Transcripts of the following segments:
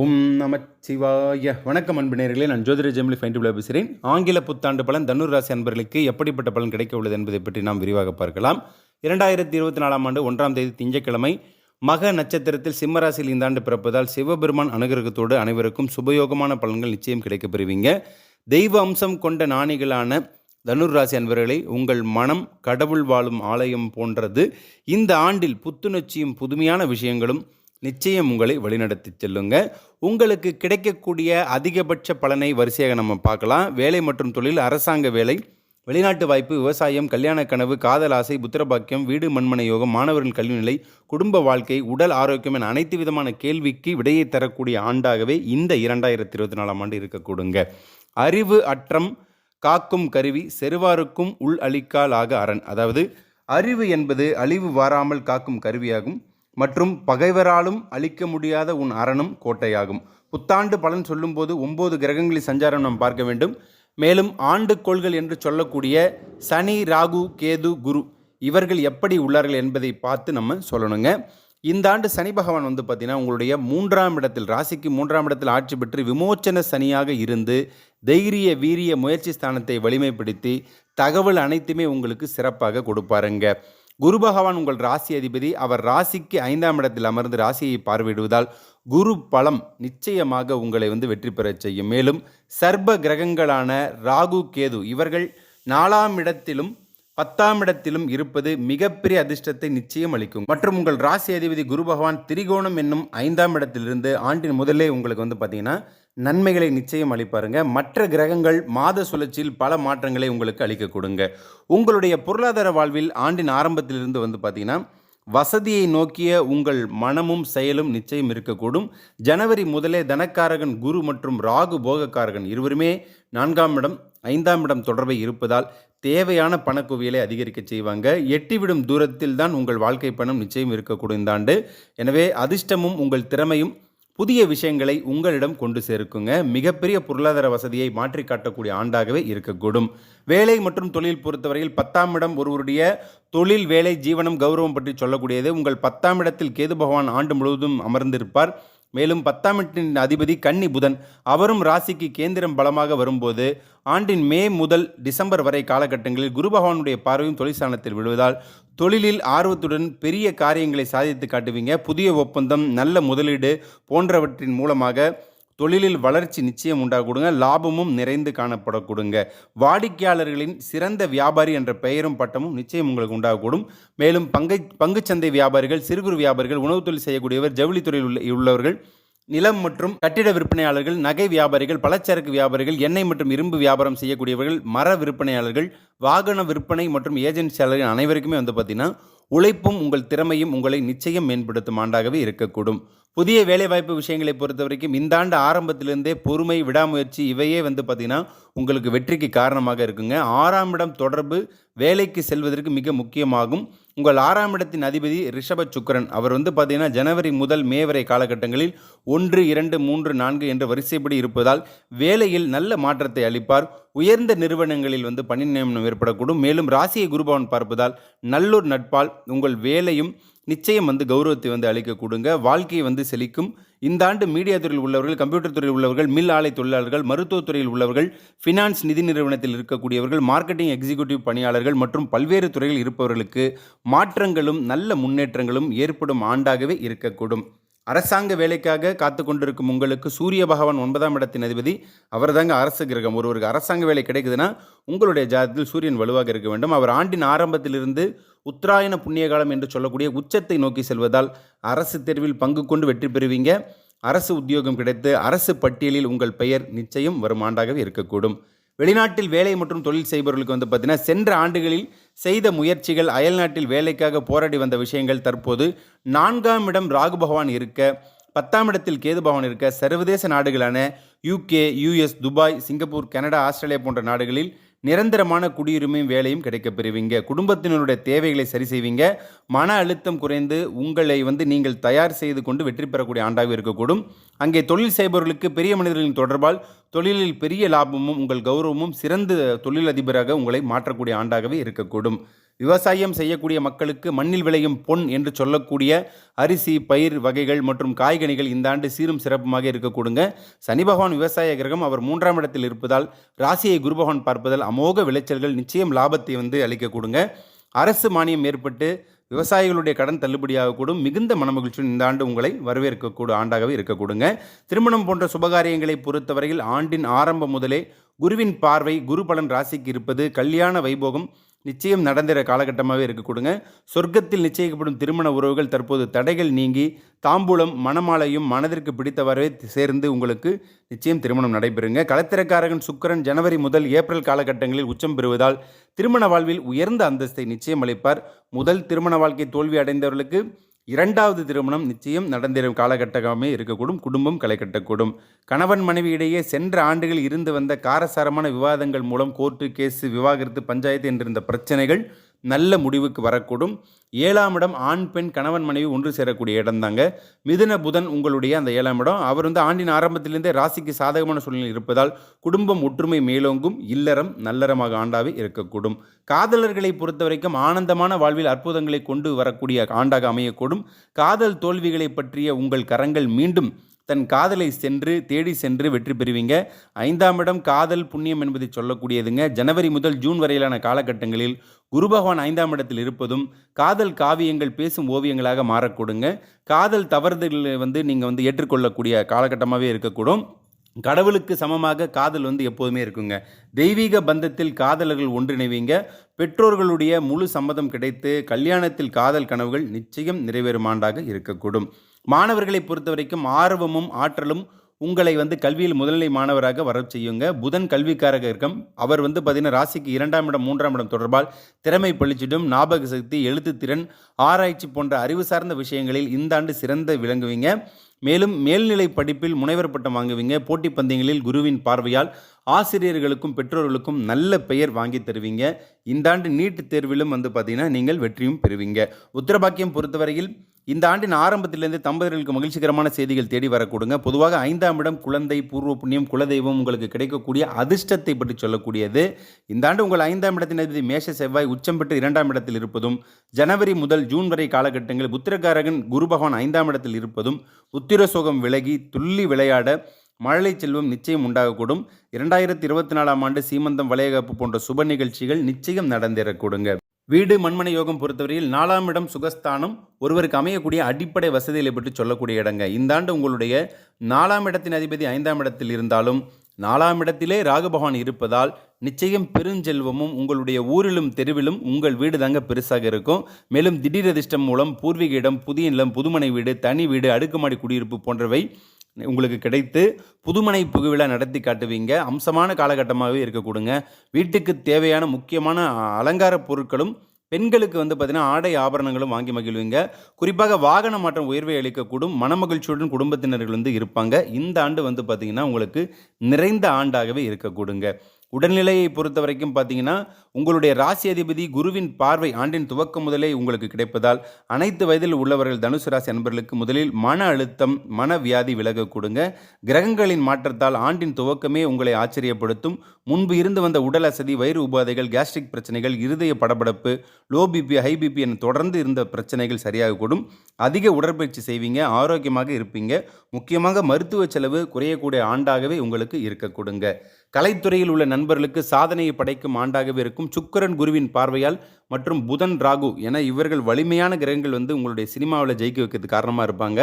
ஓம் நமச்சிவாய. வணக்கம் அன்பு நான் ஜோதிட ஜெமிலி ஃபைன் பேசுகிறேன். ஆங்கில புத்தாண்டு பலன் தனுர் ராசி அன்பர்களுக்கு எப்படிப்பட்ட பலன் கிடைக்க உள்ளது என்பதை பற்றி நாம் விரிவாக பார்க்கலாம். இரண்டாயிரத்தி இருபத்தி நாலாம் ஆண்டு ஒன்றாம் தேதி திங்கட்கிழமை மக நட்சத்திரத்தில் சிம்மராசியில் இந்த ஆண்டு பிறப்பதால் சிவபெருமான் அனுகிரகத்தோடு அனைவருக்கும் சுபயோகமான பலன்கள் நிச்சயம் கிடைக்கப் பெறுவீங்க. தெய்வ அம்சம் கொண்ட நாணிகளான தனுர் ராசி அன்பர்களே உங்கள் மனம் கடவுள் வாழும் ஆலயம் போன்றது. இந்த ஆண்டில் புத்துணர்ச்சியும் புதுமையான விஷயங்களும் நிச்சயம் உங்களை வழிநடத்தி செல்லுங்க. உங்களுக்கு கிடைக்கக்கூடிய அதிகபட்ச பலனை வரிசையாக நம்ம பார்க்கலாம். வேலை மற்றும் தொழில் அரசாங்க வேலை வெளிநாட்டு வாய்ப்பு விவசாயம் கல்யாண கனவு காதல் ஆசை புத்திரபாக்கியம் வீடு மண்மனை யோகம் மாணவர்கள் கல்வி நிலை குடும்ப வாழ்க்கை உடல் ஆரோக்கியம் என அனைத்து விதமான கேள்விக்கு விடையை தரக்கூடிய ஆண்டாகவே இந்த இரண்டாயிரத்தி இருபத்தி நாலாம் ஆண்டு இருக்கக்கூடுங்க. அறிவு அற்றம் காக்கும் கருவி செருவாருக்கும் உள் அளிக்கால் அரண். அதாவது அறிவு என்பது அழிவு வாராமல் காக்கும் கருவியாகும். மற்றும் பகைவராலும் அழிக்க முடியாத உன் அரணும் கோட்டையாகும். புத்தாண்டு பலன் சொல்லும்போது ஒன்பது கிரகங்களின் சஞ்சாரம் நாம் பார்க்க வேண்டும். மேலும் ஆண்டு கோள்கள் என்று சொல்லக்கூடிய சனி ராகு கேது குரு இவர்கள் எப்படி உள்ளார்கள் என்பதை பார்த்து நம்ம சொல்லணுங்க. இந்த ஆண்டு சனி பகவான் வந்து பார்த்தீங்கன்னா உங்களுடைய மூன்றாம் இடத்தில் ராசிக்கு மூன்றாம் இடத்தில் ஆட்சி பெற்று விமோச்சன சனியாக இருந்து தைரிய வீரிய முயற்சி ஸ்தானத்தை வலிமைப்படுத்தி தகவல் அனைத்துமே உங்களுக்கு சிறப்பாக கொடுப்பாருங்க. குரு பகவான் உங்கள் ராசி அதிபதி அவர் ராசிக்கு ஐந்தாம் இடத்தில் அமர்ந்து ராசியை பார்வையிடுவதால் குரு பலம் நிச்சயமாக உங்களை வந்து வெற்றி பெறச் செய்யும். மேலும் சர்ப கிரகங்களான ராகு கேது இவர்கள் நாலாம் இடத்திலும் பத்தாம் இடத்திலும் இருப்பது மிகப்பெரிய அதிர்ஷ்டத்தை நிச்சயம் அளிக்கும். மற்றும் உங்கள் ராசி அதிபதி குரு பகவான் திரிகோணம் என்னும் ஐந்தாம் இடத்திலிருந்து ஆண்டின் முதலே உங்களுக்கு வந்து பார்த்தீங்கன்னா நன்மைகளை நிச்சயம் அளிப்பாருங்க. மற்ற கிரகங்கள் மாத சுழற்சியில் பல மாற்றங்களை உங்களுக்கு அளிக்க கொடுங்க. உங்களுடைய பொருளாதார வாழ்வில் ஆண்டின் ஆரம்பத்திலிருந்து வந்து பார்த்தீங்கன்னா வசதியை நோக்கிய உங்கள் மனமும் செயலும் நிச்சயம் இருக்கக்கூடும். ஜனவரி முதலே தனக்காரகன் குரு மற்றும் ராகு போகக்காரகன் இருவருமே நான்காம் இடம் ஐந்தாம் இடம் தொடர்பை இருப்பதால் தேவையான பணக்குவியலை அதிகரிக்க செய்வாங்க. எட்டிவிடும் தூரத்தில் தான் உங்கள் வாழ்க்கை பணம் நிச்சயம் இருக்கக்கூடும் இந்த ஆண்டு. எனவே அதிர்ஷ்டமும் உங்கள் திறமையும் புதிய விஷயங்களை உங்களிடம் கொண்டு சேர்க்குங்க. மிகப்பெரிய பொருளாதார வசதியை மாற்றி காட்டக்கூடிய ஆண்டாகவே இருக்கக்கூடும். வேலை மற்றும் தொழில் பொறுத்தவரையில் பத்தாம் இடம் ஒருவருடைய தொழில் வேலை ஜீவனம் கௌரவம் பற்றி சொல்லக்கூடியது. உங்கள் பத்தாம் இடத்தில் கேது பகவான் ஆண்டு முழுவதும் அமர்ந்திருப்பார். மேலும் பத்தாம் எட்டின் அதிபதி கன்னி புதன் அவரும் ராசிக்கு கேந்திரம் பலமாக வரும்போது ஆண்டின் மே முதல் டிசம்பர் வரை காலகட்டங்களில் குரு பகவானுடைய பார்வையும் தொழிற்சாலத்தில் விழுவதால் தொழிலில் ஆர்வத்துடன் பெரிய காரியங்களை சாதித்து காட்டுவீங்க. புதிய ஒப்பந்தம் நல்ல முதலீடு போன்றவற்றின் மூலமாக தொழிலில் வளர்ச்சி நிச்சயம் உண்டாகக்கூடுங்க. லாபமும் நிறைந்து காணப்படக்கூடுங்க. வாடிக்கையாளர்களின் சிறந்த வியாபாரி என்ற பெயரும் பட்டமும் நிச்சயம் உங்களுக்கு உண்டாகக்கூடும். மேலும் பங்கை பங்குச்சந்தை வியாபாரிகள் சிறு குறு வியாபாரிகள் உணவுத் தொழில் செய்யக்கூடியவர் ஜவுளித்துறையில் உள்ள உள்ளவர்கள் நிலம் மற்றும் கட்டிட விற்பனையாளர்கள் நகை வியாபாரிகள் பலச்சரக்கு வியாபாரிகள் எண்ணெய் மற்றும் இரும்பு வியாபாரம் செய்யக்கூடியவர்கள் மர விற்பனையாளர்கள் வாகன விற்பனை மற்றும் ஏஜென்சியாளர்கள் அனைவருக்குமே வந்து பார்த்தீங்கன்னா உழைப்பும் உங்கள் திறமையும் உங்களை நிச்சயம் மேம்படுத்தும் ஆண்டாகவே இருக்கக்கூடும். புதிய வேலைவாய்ப்பு விஷயங்களை பொறுத்த வரைக்கும் இந்த ஆண்டு ஆரம்பத்திலிருந்தே பொறுமை விடாமுயற்சி இவையே வந்து பார்த்திங்கன்னா உங்களுக்கு வெற்றிக்கு காரணமாக இருக்குங்க. ஆறாம் இடம் தொடர்பு வேலைக்கு செல்வதற்கு மிக முக்கியமாகும். உங்கள் ஆறாம் இடத்தின் அதிபதி ரிஷப சுக்கரன். அவர் வந்து பார்த்தீங்கன்னா ஜனவரி முதல் மே வரை காலகட்டங்களில் ஒன்று இரண்டு மூன்று நான்கு என்ற வரிசைப்படி இருப்பதால் வேலையில் நல்ல மாற்றத்தை அளிப்பார். உயர்ந்த நிறுவனங்களில் வந்து பணி நியமனம் ஏற்படக்கூடும். மேலும் ராசியை குருபவன் பார்ப்பதால் நல்லூர் நட்பால் உங்கள் வேலையும் நிச்சயம் வந்து கௌரவத்தை வந்து அளிக்க கொடுங்க. வாழ்க்கையை வந்து செழிக்கும். இந்த ஆண்டு மீடியா துறையில் உள்ளவர்கள் கம்ப்யூட்டர் துறையில் உள்ளவர்கள் மில் ஆலை தொழிலாளர்கள் மருத்துவத்துறையில் உள்ளவர்கள் ஃபினான்ஸ் நிதி நிறுவனத்தில் இருக்கக்கூடியவர்கள் மார்க்கெட்டிங் எக்ஸிக்யூட்டிவ் பணியாளர்கள் மற்றும் பல்வேறு துறையில் இருப்பவர்களுக்கு மாற்றங்களும் நல்ல முன்னேற்றங்களும் ஏற்படும் ஆண்டாகவே இருக்கக்கூடும். அரசாங்க வேலைக்காக காத்து கொண்டிருக்கும் உங்களுக்கு சூரிய பகவான் ஒன்பதாம் இடத்தின் அதிபதி அவர் தாங்க அரசு கிரகம். ஒருவருக்கு அரசாங்க வேலை கிடைக்குதுன்னா உங்களுடைய ஜாதத்தில் சூரியன் வலுவாக இருக்க வேண்டும். அவர் ஆண்டின் ஆரம்பத்திலிருந்து உத்தராயண புண்ணிய காலம் என்று சொல்லக்கூடிய உச்சத்தை நோக்கி செல்வதால் அரசு தேர்வில் பங்கு கொண்டு வெற்றி பெறுவீங்க. அரசு உத்தியோகம் கிடைத்து அரசு பட்டியலில் உங்கள் பெயர் நிச்சயம் வரும் ஆண்டாகவே இருக்கக்கூடும். வெளிநாட்டில் வேலை மற்றும் தொழில் செய்பவர்களுக்கு வந்து பார்த்தீங்கன்னா சென்ற ஆண்டுகளில் செய்த முயற்சிகள் அயல்நாட்டில் வேலைக்காக போராடி வந்த விஷயங்கள் தற்போது நான்காம் இடம் ராகு பகவான் இருக்க பத்தாம் இடத்தில் கேது பவன் இருக்க சர்வதேச நாடுகளான UK US Dubai Singapore Canada Australia போன்ற நாடுகளில் நிரந்தரமான குடியுரிமையும் வேலையும் கிடைக்கப்பெறுவீங்க குடும்பத்தினருடைய தேவைகளை சரி செய்வீங்க. மன அழுத்தம் குறைந்து உங்களை வந்து நீங்கள் தயார் செய்து கொண்டு வெற்றி பெறக்கூடிய ஆண்டாக இருக்கக்கூடும். அங்கே தொழில் செய்பவர்களுக்கு பெரிய மனிதர்களின் தொடர்பால் தொழிலில் பெரிய லாபமும் உங்கள் கௌரவமும் சிறந்த தொழிலதிபராக உங்களை மாற்றக்கூடிய ஆண்டாகவே இருக்கக்கூடும். விவசாயம் செய்யக்கூடிய மக்களுக்கு மண்ணில் விளையும் பொன் என்று சொல்லக்கூடிய அரிசி பயிர் வகைகள் மற்றும் காய்கனிகள் இந்த ஆண்டு சீரும் சிறப்புமாக இருக்கக்கூடுங்க. சனி பகவான் விவசாய கிரகம் அவர் மூன்றாம் இடத்தில் இருப்பதால் ராசியை குரு பகவான் பார்ப்பதால் அமோக விளைச்சல்கள் நிச்சயம் லாபத்தை வந்து அளிக்கக்கூடுங்க. அரசு மானியம் ஏற்பட்டு விவசாயிகளுடைய கடன் தள்ளுபடியாகக்கூடும் மிகுந்த மனமகிழ்ச்சியுடன் இந்த ஆண்டு உங்களை வரவேற்கக்கூடிய ஆண்டாகவே இருக்கக்கூடுங்க. திருமணம் போன்ற சுபகாரியங்களை பொறுத்தவரையில் ஆண்டின் ஆரம்பம் முதலே குருவின் பார்வை குரு பலன் ராசிக்கு இருப்பது கல்யாண வைபோகம் நிச்சயம் நடந்திர காலகட்டமாகவே இருக்க. கொடுங்க. சொர்க்கத்தில் நிச்சயிக்கப்படும் திருமண உறவுகள் தற்போது தடைகள் நீங்கி தாம்பூலம் மணமாலையும் மனதிற்கு பிடித்தவரை சேர்ந்து உங்களுக்கு நிச்சயம் திருமணம் நடைபெறுங்க. களத்திரக்காரகன் சுக்கரன் ஜனவரி முதல் ஏப்ரல் காலகட்டங்களில் உச்சம் பெறுவதால் திருமண வாழ்வில் உயர்ந்த அந்தஸ்தை நிச்சயம் அளிப்பார். முதல் திருமண வாழ்க்கை தோல்வி அடைந்தவர்களுக்கு இரண்டாவது திருமணம் நிச்சயம் நடந்திரும் காலகட்டமே இருக்கக்கூடும் குடும்பம் களை கட்டக்கூடும் கணவன் மனைவி இடையே சென்ற ஆண்டுகள் இருந்து வந்த காரசாரமான விவாதங்கள் மூலம் கோர்ட்டு கேஸு விவாகரத்து பஞ்சாயத்து என்றிருந்த பிரச்சனைகள் நல்ல முடிவுக்கு வரக்கூடும். ஏழாம் இடம் ஆண் பெண் கணவன் மனைவி ஒன்று சேரக்கூடிய இடம் தாங்க மிதுன புதன் உங்களுடைய அந்த ஏழாம் இடம். அவர் வந்து ஆண்டின் ஆரம்பத்திலிருந்தே ராசிக்கு சாதகமான சூழ்நிலை இருப்பதால் குடும்பம் ஒற்றுமை மேலோங்கும் இல்லறம் நல்லறமாக ஆண்டாவே இருக்கக்கூடும். காதலர்களை பொறுத்த வரைக்கும் ஆனந்தமான வாழ்வில் அற்புதங்களை கொண்டு வரக்கூடிய ஆண்டாக அமையக்கூடும். காதல் தோல்விகளை பற்றிய உங்கள் கரங்கள் மீண்டும் தன் காதலை சென்று தேடி சென்று வெற்றி பெறுவீங்க. ஐந்தாம் இடம் காதல் புண்ணியம் என்பதை சொல்லக்கூடியதுங்க. ஜனவரி முதல் ஜூன் வரையிலான காலகட்டங்களில் குரு பகவான் ஐந்தாம் இடத்தில் இருப்பதும் காதல் காவியங்கள் பேசும் ஓவியங்களாக மாறக்கூடுங்க. காதல் தவறுதல்களை வந்து நீங்கள் வந்து ஏற்றுக்கொள்ளக்கூடிய காலகட்டமாகவே இருக்கக்கூடும். கடவுளுக்கு சமமாக காதல் வந்து எப்போதுமே இருக்குங்க. தெய்வீக பந்தத்தில் காதலர்கள் ஒன்றிணைவீங்க. பெற்றோர்களுடைய முழு சம்மதம் கிடைத்து கல்யாணத்தில் காதல் கனவுகள் நிச்சயம் நிறைவேறும் ஆண்டாக இருக்கக்கூடும். மாணவர்களை பொறுத்த வரைக்கும் ஆர்வமும் ஆற்றலும் உங்களை வந்து கல்வியில் முதல்நிலை மாணவராக வர செய்யுங்க. புதன் கல்விக்காரக அவர் வந்து பார்த்தீங்கன்னா ராசிக்கு இரண்டாம் இடம் மூன்றாம் இடம் தொடர்பால் திறமை பழிச்சிடும் ஞாபக சக்தி எழுத்து திறன் ஆராய்ச்சி போன்ற அறிவு சார்ந்த விஷயங்களில் இந்த ஆண்டு சிறந்த விளங்குவீங்க. மேலும் மேல்நிலை படிப்பில் முனைவர் பட்டம் வாங்குவீங்க. போட்டி பந்தயங்களில் குருவின் பார்வையால் ஆசிரியர்களுக்கும் பெற்றோர்களுக்கும் நல்ல பெயர் வாங்கி தருவீங்க. இந்த ஆண்டு நீட் தேர்விலும் வந்து பார்த்தீங்கன்னா நீங்கள் வெற்றியும் பெறுவீங்க. உத்தரபாக்கியம் பொறுத்தவரையில் இந்த ஆண்டின் ஆரம்பத்திலிருந்து தம்பதிகளுக்கு மகிழ்ச்சிகரமான செய்திகள் தேடி வரக்கூடுங்க. பொதுவாக ஐந்தாம் இடம் குழந்தை பூர்வ புண்ணியம் குலதெய்வம் உங்களுக்கு கிடைக்கக்கூடிய அதிர்ஷ்டத்தை பற்றி சொல்லக்கூடியது. இந்த ஆண்டு உங்கள் ஐந்தாம் இடத்தின் அதிபதி மேஷ செவ்வாய் உச்சம் பெற்று இரண்டாம் இடத்தில் இருப்பதும் ஜனவரி முதல் ஜூன் வரை காலகட்டங்களில் புத்திரகாரகன் குரு பகவான் ஐந்தாம் இடத்தில் இருப்பதும் உத்திர சோகம் விலகி துள்ளி விளையாட மழலை செல்வம் நிச்சயம் உண்டாகக்கூடும். இரண்டாயிரத்தி இருபத்தி நாலாம் ஆண்டு சீமந்தம் வளையகாப்பு போன்ற சுப நிகழ்ச்சிகள் நிச்சயம் நடந்திடக்கூடுங்க வீடு மண்மனை யோகம் பொறுத்தவரையில் நாலாம் இடம் சுகஸ்தானம். ஒருவருக்கு அமையக்கூடிய அடிப்படை வசதிகளை பற்றி சொல்லக்கூடிய இடங்க. இந்த ஆண்டு உங்களுடைய நாலாம் இடத்தின் அதிபதி ஐந்தாம் இடத்தில் இருந்தாலும் நாலாம் இடத்திலே ராகுபகவான் இருப்பதால் நிச்சயம் பெருஞ்செல்வமும் உங்களுடைய ஊரிலும் தெருவிலும் உங்கள் வீடு தாங்க பெருசாக இருக்கும். மேலும் திடீர் அதிர்ஷ்டம் மூலம் பூர்வீக இடம் புதிய நிலம் புதுமனை வீடு தனி வீடு அடுக்குமாடி குடியிருப்பு போன்றவை உங்களுக்கு கிடைத்து புதுமனை புகுவிழா நடத்தி காட்டுவீங்க. அம்சமான காலகட்டமாகவே இருக்கக்கூடுங்க. வீட்டுக்கு தேவையான முக்கியமான அலங்கார பொருட்களும் பெண்களுக்கு வந்து பார்த்திங்கன்னா ஆடை ஆபரணங்களும் வாங்கி மகிழ்வீங்க. குறிப்பாக வாகன மாற்றம் உயர்வை அளிக்கக்கூடும். மனமகிழ்ச்சியுடன் குடும்பத்தினர்கள் வந்து இருப்பாங்க. இந்த ஆண்டு வந்து பார்த்திங்கன்னா உங்களுக்கு நிறைந்த ஆண்டாகவே இருக்கக்கூடுங்க. உடல்நிலையை பொறுத்த வரைக்கும் பார்த்தீங்கன்னா உங்களுடைய ராசி அதிபதி குருவின் பார்வை ஆண்டின் துவக்கம் முதலே உங்களுக்கு கிடைப்பதால் அனைத்து வயதில் உள்ளவர்கள் தனுசு ராசி அன்பர்களுக்கு முதலில் மன அழுத்தம் மன வியாதி விலக கொடுங்க கிரகங்களின் மாற்றத்தால் ஆண்டின் துவக்கமே உங்களை ஆச்சரியப்படுத்தும். முன்பு இருந்து வந்த உடல் அசதி வயிறு உபாதைகள் கேஸ்ட்ரிக் பிரச்சனைகள் இருதய படபடப்பு லோ பிபி ஹை பிபி என தொடர்ந்து இருந்த பிரச்சனைகள் சரியாக கூடும் அதிக உடற்பயிற்சி செய்வீங்க ஆரோக்கியமாக இருப்பீங்க. முக்கியமாக மருத்துவ செலவு குறையக்கூடிய ஆண்டாகவே உங்களுக்கு இருக்க கொடுங்க கலைத்துறையில் உள்ள நண்பர்களுக்கு சாதனையை படைக்கும் ஆண்டாகவே இருக்கும் சுக்கரன் குருவின் பார்வையால் மற்றும் புதன் ராகு என இவர்கள் வலிமையான கிரகங்கள் வந்து உங்களுடைய சினிமாவில் ஜெயிக்க வைக்கிறதுக்கு காரணமாக இருப்பாங்க.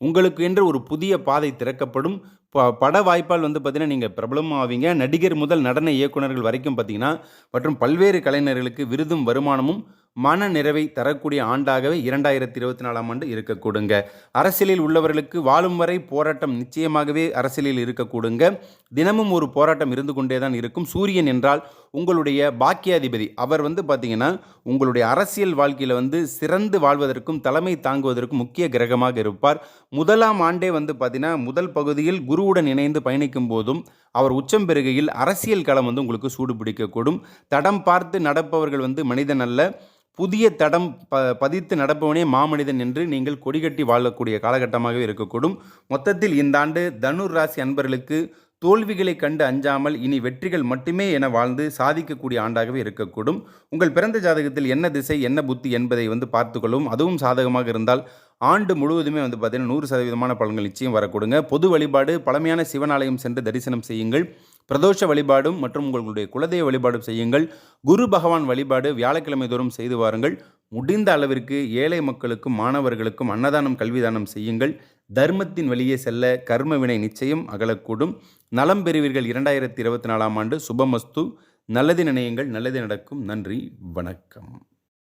உங்களுக்கு என்று ஒரு புதிய பாதை திறக்கப்படும். ப பட வாய்ப்பால் வந்து பார்த்திங்கன்னா நீங்கள் பிரபலமாவீங்க நடிகர் முதல் நடன இயக்குநர்கள் வரைக்கும் பார்த்தீங்கன்னா மற்றும் பல்வேறு கலைஞர்களுக்கு விருதும் வருமானமும் மன நிறைவை தரக்கூடிய ஆண்டாகவே இரண்டாயிரத்தி இருபத்தி நாலாம் ஆண்டு இருக்கக்கூடுங்க. அரசியலில் உள்ளவர்களுக்கு வாழும் வரை போராட்டம் நிச்சயமாகவே அரசியலில் இருக்கக்கூடுங்க. தினமும் ஒரு போராட்டம் இருந்து கொண்டே தான் இருக்கும். சூரியன் என்றால் உங்களுடைய பாக்கியாதிபதி. அவர் வந்து பார்த்தீங்கன்னா உங்களுடைய அரசியல் வாழ்க்கையில் வந்து சிறந்து வாழ்வதற்கும் தலைமை தாங்குவதற்கும் முக்கிய கிரகமாக இருப்பார். முதலாம் ஆண்டே வந்து பார்த்தீங்கன்னா முதல் பகுதியில் குருவுடன் இணைந்து பயணிக்கும் போதும் அவர் உச்சம் பெறுகையில் அரசியல் களம் வந்து உங்களுக்கு சூடு பிடிக்கக்கூடும். தடம் பார்த்து நடப்பவர்கள் வந்து மனிதன் அல்ல. புதிய தடம் ப பதித்து நடப்பவனே மாமனிதன் என்று நீங்கள் கொடிகட்டி வாழக்கூடிய காலகட்டமாகவே இருக்கக்கூடும். மொத்தத்தில் இந்த ஆண்டு தனுர் ராசி அன்பர்களுக்கு தோல்விகளை கண்டு அஞ்சாமல் இனி வெற்றிகள் மட்டுமே என வாழ்ந்து சாதிக்கக்கூடிய ஆண்டாகவே இருக்கக்கூடும். உங்கள் பிறந்த ஜாதகத்தில் என்ன திசை என்ன புத்தி என்பதை வந்து பார்த்துக்கொள்ளும். அதுவும் சாதகமாக இருந்தால் ஆண்டு முழுவதுமே வந்து பார்த்தீங்கன்னா நூறு சதவீதமான பலன்கள் நிச்சயம் வரக்கூடுங்க. பொது வழிபாடு பழமையான சிவனாலயம் சென்று தரிசனம் செய்யுங்கள். பிரதோஷ வழிபாடும் மற்றும் உங்களுடைய குலதெய்வ வழிபாடும் செய்யுங்கள். குரு பகவான் வழிபாடு வியாழக்கிழமை தோறும் செய்து வாருங்கள். முடிந்த அளவிற்கு ஏழை மக்களுக்கும் மாணவர்களுக்கும் அன்னதானம் கல்விதானம் செய்யுங்கள். தர்மத்தின் வழியே செல்ல கர்மவினை நிச்சயம் அகலக்கூடும். நலம் பெறுவீர்கள் இரண்டாயிரத்தி இருபத்தி நாலாம் ஆண்டு. சுபமஸ்து. நல்லது நினையுங்கள். நல்லது நடக்கும். நன்றி. வணக்கம்.